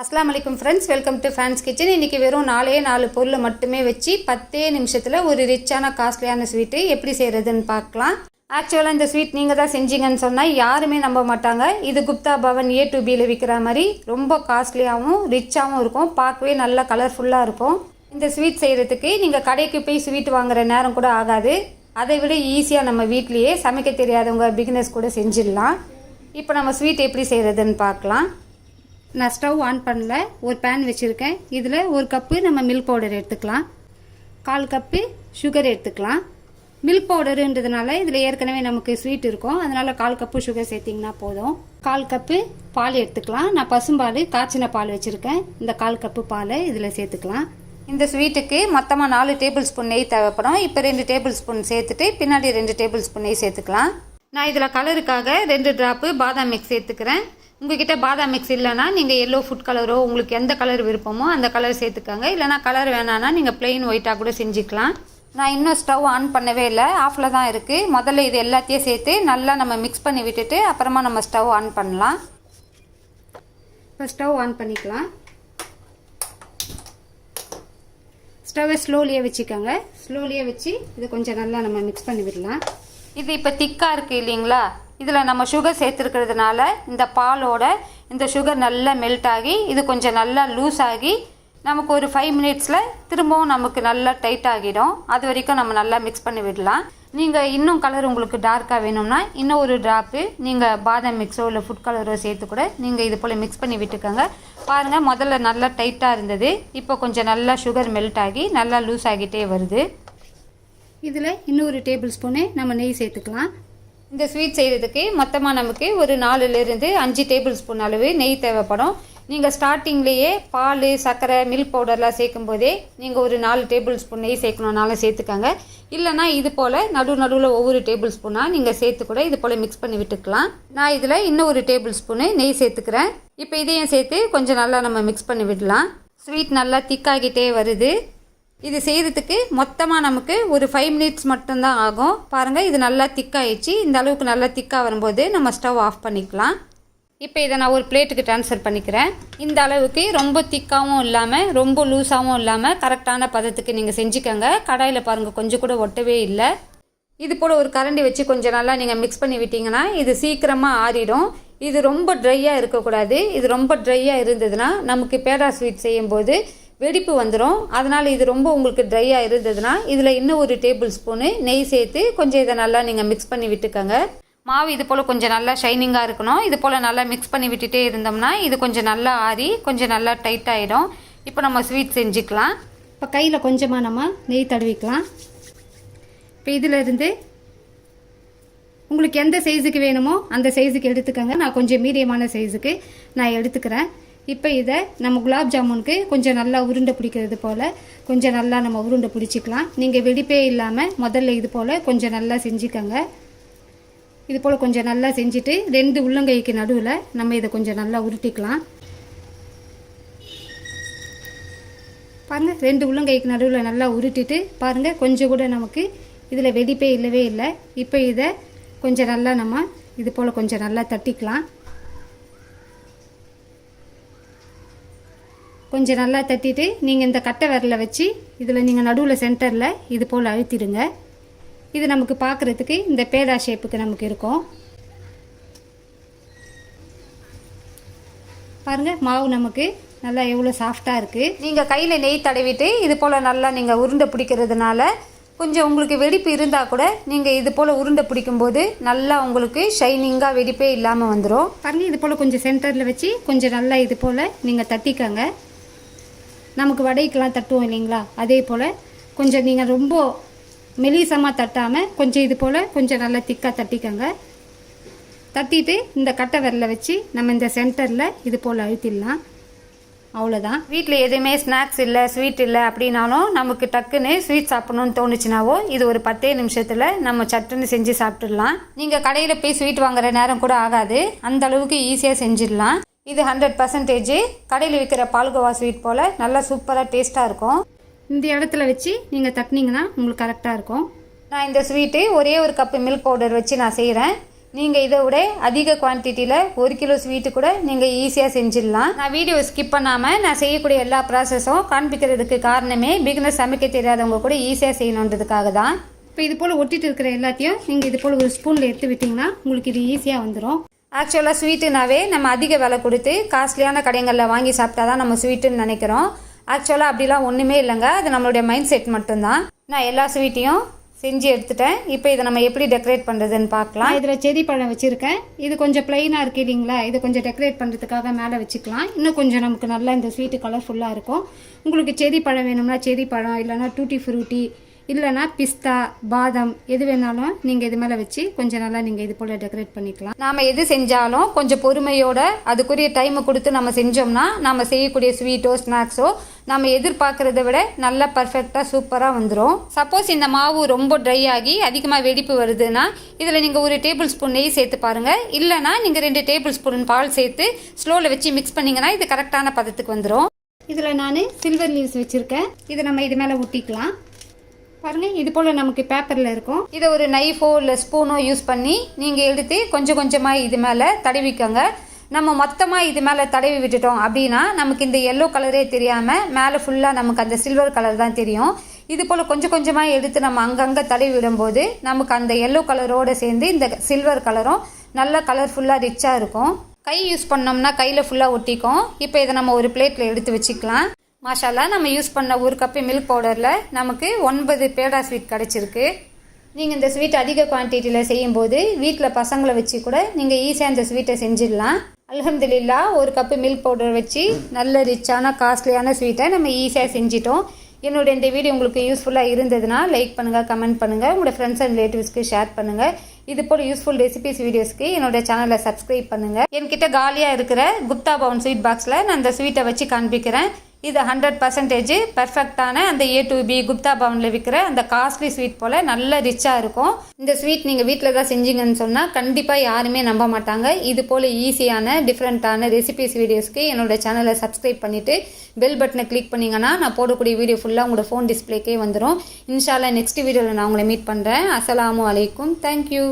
அஸ்லாம் வலைக்கம் friends welcome to fans kitchen இன்றைக்கி வெறும் நாலே நாலு பொருளை மட்டுமே வச்சு பத்தே நிமிஷத்தில் ஒரு ரிச்சான காஸ்ட்லியான ஸ்வீட்டு எப்படி செய்கிறதுன்னு பார்க்கலாம். ஆக்சுவலாக இந்த ஸ்வீட் நீங்கள் தான் செஞ்சீங்கன்னு சொன்னால் யாருமே நம்ப மாட்டாங்க. இது குப்தா பவன் ஏ டு பியில் விற்கிற மாதிரி ரொம்ப காஸ்ட்லியாகவும் ரிச்சாகவும் இருக்கும். பார்க்கவே நல்லா கலர்ஃபுல்லாக இருக்கும். இந்த ஸ்வீட் செய்கிறதுக்கு நீங்கள் கடைக்கு போய் ஸ்வீட் வாங்குகிற நேரம் கூட ஆகாது. அதை விட ஈஸியாக நம்ம வீட்லேயே சமைக்க தெரியாதவங்க பிகினஸ் கூட செஞ்சிடலாம். இப்போ நம்ம ஸ்வீட் எப்படி செய்கிறதுன்னு பார்க்கலாம். நான் ஸ்டவ் ஆன் பண்ணல ஒரு பேன் வச்சுருக்கேன். இதில் ஒரு கப்பு நம்ம மில்க் பவுடர் எடுத்துக்கலாம். கால் கப்பு சுகர் எடுத்துக்கலாம். மில்க் பவுடருன்றதுனால இதில் ஏற்கனவே நமக்கு ஸ்வீட் இருக்கும். அதனால் கால் கப்பு சுகர் சேர்த்திங்கன்னா போதும். கால் கப்பு பால் எடுத்துக்கலாம். நான் பசும்பால் காய்ச்சின பால் வச்சுருக்கேன். இந்த கால் கப்பு பாலை இதில் சேர்த்துக்கலாம். இந்த ஸ்வீட்டுக்கு மொத்தமாக நாலு டேபிள் ஸ்பூன் நெய் தேவைப்படும். இப்போ ரெண்டு டேபிள் ஸ்பூன் சேர்த்துட்டு பின்னாடி ரெண்டு டேபிள் ஸ்பூன் நெய் சேர்த்துக்கலாம். நான் இதில் கலருக்காக ரெண்டு ட்ராப்பு பாதாம் மிக்ஸ் சேர்த்துக்கிறேன். உங்ககிட்ட பாதாம் மிக்ஸ் இல்லைன்னா நீங்கள் எல்லோ ஃபுட் கலரோ உங்களுக்கு எந்த கலர் விருப்பமோ அந்த கலர் சேர்த்துக்கோங்க. இல்லைனா கலர் வேணான்னா நீங்கள் பிளெயின் ஒயிட்டாக கூட செஞ்சுக்கலாம். நான் இன்னும் ஸ்டவ் ஆன் பண்ணவே இல்லை. ஆஃபில் தான் இருக்குது முதல்ல இது எல்லாத்தையும் சேர்த்து நல்லா நம்ம மிக்ஸ் பண்ணி விட்டுட்டு அப்புறமா நம்ம ஸ்டவ் ஆன் பண்ணலாம். இப்போ ஸ்டவ் ஆன் பண்ணிக்கலாம். ஸ்டவ்வை ஸ்லோலியே வச்சுக்கோங்க. ஸ்லோலியே வச்சு இது கொஞ்சம் நல்லா நம்ம மிக்ஸ் பண்ணி விடலாம். இது இப்போ திக்காக இருக்குது இல்லைங்களா? இதில் நம்ம சுகர் சேர்த்துருக்கிறதுனால இந்த பாலோட இந்த சுகர் நல்லா மெல்ட் ஆகி இது கொஞ்சம் நல்லா லூஸ் ஆகி நமக்கு ஒரு ஃபைவ் மினிட்ஸில் திரும்பவும் நமக்கு நல்லா டைட் ஆகிடும். அது வரைக்கும் நம்ம நல்லா மிக்ஸ் பண்ணி விடலாம். நீங்கள் இன்னும் கலர் உங்களுக்கு டார்க்காக வேணும்னா இன்னும் ஒரு ட்ராப்பு நீங்கள் பாதாம் மிக்ஸோ இல்லை ஃபுட் கலரோ சேர்த்து கூட நீங்கள் இது போல் மிக்ஸ் பண்ணி விட்டுக்கோங்க. பாருங்கள் முதல்ல நல்லா டைட்டாக இருந்தது. இப்போ கொஞ்சம் நல்லா சுகர் மெல்ட் ஆகி நல்லா லூஸ் ஆகிட்டே வருது. இதில் இன்னொரு டேபிள் ஸ்பூனு நம்ம நெய் சேர்த்துக்கலாம். இந்த ஸ்வீட் செய்கிறதுக்கு மொத்தமாக நமக்கு ஒரு நாலுலேருந்து அஞ்சு டேபிள் ஸ்பூன் அளவு நெய் தேவைப்படும். நீங்கள் ஸ்டார்டிங்லேயே பால் சர்க்கரை மில்க் பவுடர்லாம் சேர்க்கும் போதே நீங்கள் ஒரு நாலு டேபிள் ஸ்பூன் நெய் சேர்க்கணுன்னாலும் சேர்த்துக்கோங்க. இல்லைனா இது போல் நடு நடுவில் ஒவ்வொரு டேபிள் ஸ்பூனாக நீங்கள் சேர்த்து கூட இது போல் மிக்ஸ் பண்ணி விட்டுக்கலாம். நான் இதில் இன்னும் ஒரு டேபிள் ஸ்பூனு நெய் சேர்த்துக்கிறேன். இப்போ இதையும் சேர்த்து கொஞ்சம் நல்லா நம்ம மிக்ஸ் பண்ணி விடலாம். ஸ்வீட் நல்லா திக்காகிட்டே வருது. இது செய்கிறதுக்கு மொத்தமாக நமக்கு ஒரு ஃபைவ் மினிட்ஸ் மட்டும்தான் ஆகும். பாருங்கள் இது நல்லா திக்காயிடுச்சு இந்த அளவுக்கு நல்லா திக்காக வரும்போது நம்ம ஸ்டவ் ஆஃப் பண்ணிக்கலாம். இப்போ இதை நான் ஒரு பிளேட்டுக்கு ட்ரான்ஸ்ஃபர் பண்ணிக்கிறேன். இந்த அளவுக்கு ரொம்ப திக்காகவும் இல்லாமல் ரொம்ப லூஸாகவும் இல்லாமல் கரெக்டான பதத்துக்கு நீங்கள் செஞ்சுக்கோங்க. கடாயில் பாருங்கள் கொஞ்சம் கூட ஒட்டவே இல்லை. இது போல் ஒரு கரண்டி வச்சு கொஞ்சம் நல்லா நீங்கள் மிக்ஸ் பண்ணி விட்டிங்கன்னா இது சீக்கிரமாக ஆறிடும். இது ரொம்ப ட்ரையாக இருக்கக்கூடாது. இது ரொம்ப ட்ரையாக இருந்ததுன்னா நமக்கு பேடா ஸ்வீட் செய்யும்போது வெடிப்பு வந்துடும் அதனால் இது ரொம்ப உங்களுக்கு ட்ரையாக இருந்ததுன்னா இதில் இன்னும் ஒரு டேபிள் ஸ்பூனு நெய் சேர்த்து கொஞ்சம் இதை நல்லா நீங்கள் மிக்ஸ் பண்ணி விட்டுக்கோங்க. மாவு இது போல் கொஞ்சம் நல்லா ஷைனிங்காக இருக்கணும். இது போல் நல்லா மிக்ஸ் பண்ணி விட்டுட்டே இருந்தோம்னா இது கொஞ்சம் நல்லா ஆறி கொஞ்சம் நல்லா டைட் ஆகிடும் இப்போ நம்ம ஸ்வீட் செஞ்சுக்கலாம். இப்போ கையில் கொஞ்சமாக நம்ம நெய் தடவிக்கலாம். இப்போ இதிலிருந்து உங்களுக்கு எந்த சைஸுக்கு வேணுமோ அந்த சைஸுக்கு எடுத்துக்கோங்க. நான் கொஞ்சம் மீடியமான சைஸுக்கு நான் எடுத்துக்கிறேன். இப்போ இதை நம்ம குலாப் ஜாமுனுக்கு கொஞ்சம் நல்லா உருண்டை பிடிக்கிறது போல் கொஞ்சம் நல்லா நம்ம உருண்டை பிடிச்சிக்கலாம். நீங்கள் வெடிப்பே இல்லாமல் முதல்ல இது போல் கொஞ்சம் நல்லா செஞ்சுக்கோங்க. இது போல் கொஞ்சம் நல்லா செஞ்சுட்டு ரெண்டு உள்ளங்கைக்கு நடுவில் நம்ம இதை கொஞ்சம் நல்லா உருட்டிக்கலாம். பாருங்கள் ரெண்டு உள்ளங்கைக்கு நடுவில் நல்லா உருட்டிட்டு பாருங்கள் கொஞ்சம் கூட நமக்கு இதில் வெடிப்பே இல்லவே இல்லை. இப்போ இதை கொஞ்சம் நல்லா நம்ம இது போல் கொஞ்சம் நல்லா தட்டிக்கலாம். கொஞ்சம் நல்லா தட்டிட்டு நீங்கள் இந்த கட்டை விரலை வச்சு இதில் நீங்கள் நடுவில் சென்டரில் இது போல் அழுத்திடுங்க. இது நமக்கு பார்க்குறதுக்கு இந்த பேடா ஷேப்புக்கு நமக்கு இருக்கும். பாருங்கள் மாவு நமக்கு நல்லா எவ்வளோ சாஃப்டாக இருக்குது நீங்கள் கையில் நெய் தடவிட்டு இது போல் நல்லா நீங்கள் உருண்டை பிடிக்கிறதுனால கொஞ்சம் உங்களுக்கு வெடிப்பு இருந்தால் கூட நீங்கள் இது போல் உருண்டை பிடிக்கும்போது நல்லா உங்களுக்கு ஷைனிங்காக வெடிப்பே இல்லாமல் வந்துடும் பாருங்கள் இது போல் கொஞ்சம் சென்டரில் வச்சு கொஞ்சம் நல்லா இது போல் நீங்கள் தட்டிக்கங்க. நமக்கு வடைக்கெலாம் தட்டுவோம் இல்லைங்களா? அதே போல் கொஞ்சம் நீங்கள் ரொம்ப மெலிசமாக தட்டாமல் கொஞ்சம் இது போல் கொஞ்சம் நல்லா திக்காக தட்டிக்கோங்க. தட்டிட்டு இந்த கட்டை விரல வச்சு நம்ம இந்த சென்டரில் இது போல் அழுத்திடலாம். அவ்வளோதான் வீட்டில் எதுவுமே ஸ்நாக்ஸ் இல்லை ஸ்வீட் இல்லை அப்படின்னாலும் நமக்கு டக்குன்னு ஸ்வீட் சாப்பிடணும்னு தோணுச்சுனாவோ இது ஒரு பத்தே நிமிஷத்தில் நம்ம சட்டுன்னு செஞ்சு சாப்பிட்டுடலாம். நீங்கள் கடையில் போய் ஸ்வீட் வாங்குற நேரம் கூட ஆகாது. அந்த அளவுக்கு ஈஸியாக செஞ்சிடலாம். இது ஹண்ட்ரட் பர்சன்டேஜ் கடையில் விற்கிற பால்கோவா ஸ்வீட் போல் நல்லா சூப்பராக டேஸ்ட்டாக இருக்கும். இந்த இடத்துல வச்சு நீங்கள் தட்டினீங்கன்னா உங்களுக்கு கரெக்டாக இருக்கும். நான் இந்த ஸ்வீட்டு ஒரே ஒரு கப்பு மில்க் பவுடர் வச்சு நான் செய்கிறேன் நீங்கள் இதை விட அதிக குவான்டிட்டியில் ஒரு கிலோ ஸ்வீட்டு கூட நீங்கள் ஈஸியாக செஞ்சிடலாம். நான் வீடியோ ஸ்கிப் பண்ணாமல் நான் செய்யக்கூடிய எல்லா ப்ராசஸும் காண்பிக்கிறதுக்கு காரணமே பிகினர் சமைக்க தெரியாதவங்க கூட ஈஸியாக செய்யணுன்றதுக்காக தான். இப்போ இது போல் ஒட்டிட்டு இருக்கிற எல்லாத்தையும் நீங்கள் இது போல் ஒரு ஸ்பூனில் எடுத்து விட்டிங்கன்னா உங்களுக்கு இது ஈஸியாக வந்துடும் ஆக்சுவலாக ஸ்வீட்டுனாவே நம்ம அதிக விலை கொடுத்து காஸ்ட்லியான கடைகளில் வாங்கி சாப்பிட்டா தான் நம்ம ஸ்வீட்டுன்னு நினைக்கிறோம். ஆக்சுவலாக அப்படிலாம் ஒன்றுமே இல்லைங்க. அது நம்மளுடைய மைண்ட் செட் மட்டும்தான். நான் எல்லா ஸ்வீட்டையும் செஞ்சு எடுத்துட்டேன். இப்போ இதை நம்ம எப்படி டெக்கரேட் பண்ணுறதுன்னு பார்க்கலாம். இதில் செடி பழம் வச்சுருக்கேன். இது கொஞ்சம் பிளைனாக இருக்கு இல்லைங்களா? இது கொஞ்சம் டெக்கரேட் பண்ணுறதுக்காக மேலே வச்சுக்கலாம். இன்னும் கொஞ்சம் நமக்கு நல்லா இந்த ஸ்வீட்டு கலர்ஃபுல்லாக இருக்கும். உங்களுக்கு செடி பழம் வேணும்னா செடி பழம் இல்லைன்னா டூட்டி ஃப்ரூட்டி இல்லைன்னா பிஸ்தா பாதாம் எது வேணாலும் நீங்கள் இது மேலே வச்சு கொஞ்சம் நல்லா நீங்கள் இது போல் டெக்கரேட் பண்ணிக்கலாம். நாம் எது செஞ்சாலும் கொஞ்சம் பொறுமையோட அதுக்குரிய டைமை கொடுத்து நம்ம செஞ்சோம்னா நம்ம செய்யக்கூடிய ஸ்வீட்டோ ஸ்நாக்ஸோ நம்ம எதிர்பார்க்குறத விட நல்லா பர்ஃபெக்டாக சூப்பராக வந்துடும் சப்போஸ் இந்த மாவு ரொம்ப ட்ரை ஆகி அதிகமாக வெடிப்பு வருதுன்னா இதில் நீங்கள் ஒரு டேபிள் ஸ்பூன் நெய் சேர்த்து பாருங்கள் இல்லைனா நீங்கள் ரெண்டு டேபிள் ஸ்பூன் பால் சேர்த்து ஸ்லோவில் வச்சு மிக்ஸ் பண்ணிங்கன்னா இது கரெக்டான பதத்துக்கு வந்துடும் இதில் நான் சில்வர் லீவ்ஸ் வச்சுருக்கேன். இதை நம்ம இது மேலே ஊட்டிக்கலாம். பாருங்கள் இது போல் நமக்கு பேப்பரில் இருக்கும். இதை ஒரு நைஃபோ இல்லை ஸ்பூனோ யூஸ் பண்ணி நீங்கள் எடுத்து கொஞ்சம் கொஞ்சமாக இது மேலே தடவிக்கோங்க. நம்ம மொத்தமாக இது மேலே தடவி விட்டுட்டோம் அப்படின்னா நமக்கு இந்த எல்லோ கலரே தெரியாமல் மேலே ஃபுல்லாக நமக்கு அந்த சில்வர் கலர் தான் தெரியும். இது போல் கொஞ்சம் கொஞ்சமாக எடுத்து நம்ம அங்கங்கே தடவி விடும்போது நமக்கு அந்த எல்லோ கலரோடு சேர்ந்து இந்த சில்வர் கலரும் நல்ல கலர்ஃபுல்லாக ரிச்சாக இருக்கும். கை யூஸ் பண்ணோம்னா கையில் ஃபுல்லாக ஒட்டிக்கும். இப்போ இதை நம்ம ஒரு பிளேட்டில் எடுத்து வச்சுக்கலாம். மாஷாலா நம்ம யூஸ் பண்ண ஒரு கப்பு மில்க் பவுடரில் நமக்கு ஒன்பது பேடா ஸ்வீட் கிடச்சிருக்கு. நீங்கள் இந்த ஸ்வீட் அதிக குவான்டிட்டியில் செய்யும்போது வீட்டில் பசங்களை வச்சு கூட நீங்கள் ஈஸியாக இந்த ஸ்வீட்டை செஞ்சிடலாம். அலகம்துல்லா ஒரு கப்பு மில்க் பவுடர் வச்சு நல்ல ரிச்சான காஸ்ட்லியான ஸ்வீட்டை நம்ம ஈஸியாக செஞ்சிட்டோம். என்னோட இந்த வீடியோ உங்களுக்கு யூஸ்ஃபுல்லாக இருந்ததுன்னா லைக் பண்ணுங்கள் கமெண்ட் பண்ணுங்கள் உங்களோட ஃப்ரெண்ட்ஸ் அண்ட் ரிலேட்டிவ்ஸ்க்கு ஷேர் பண்ணுங்கள் இது போல் யூஸ்ஃபுல் ரெசிபிஸ் வீடியோஸ்க்கு என்னோட சேனலை சப்ஸ்கிரைப் பண்ணுங்கள் என்கிட்ட காலியாக இருக்கிற குப்தா பவன் ஸ்வீட் பாக்ஸில் நான் அந்த ஸ்வீட்டை வச்சு காண்பிக்கிறேன். இது ஹண்ட்ரட் பர்சன்டேஜ் பர்ஃபெக்டான அந்த ஏ டு பி குப்தா பவனில் விற்கிற அந்த காஸ்ட்லி ஸ்வீட் போல் நல்ல ரிச்சாக இருக்கும். இந்த ஸ்வீட் நீங்கள் வீட்டில் தான் செஞ்சீங்கன்னு சொன்னால் கண்டிப்பாக யாருமே நம்ப மாட்டாங்க. இது போல் ஈஸியான டிஃப்ரெண்ட்டான ரெசிபிஸ் வீடியோஸ்க்கு என்னோட சேனலை சப்ஸ்கிரைப் பண்ணிவிட்டு பெல் பட்டனை கிளிக் பண்ணிங்கன்னா நான் போடக்கூடிய வீடியோ ஃபுல்லாக உங்களோட ஃபோன் டிஸ்பிளேக்கே வந்துடும் இன்ஷால்லா நெக்ஸ்ட் வீடியோவில் நான் உங்களை மீட் பண்ணுறேன் அஸ்லாம் அலைக்கும். தேங்க்யூ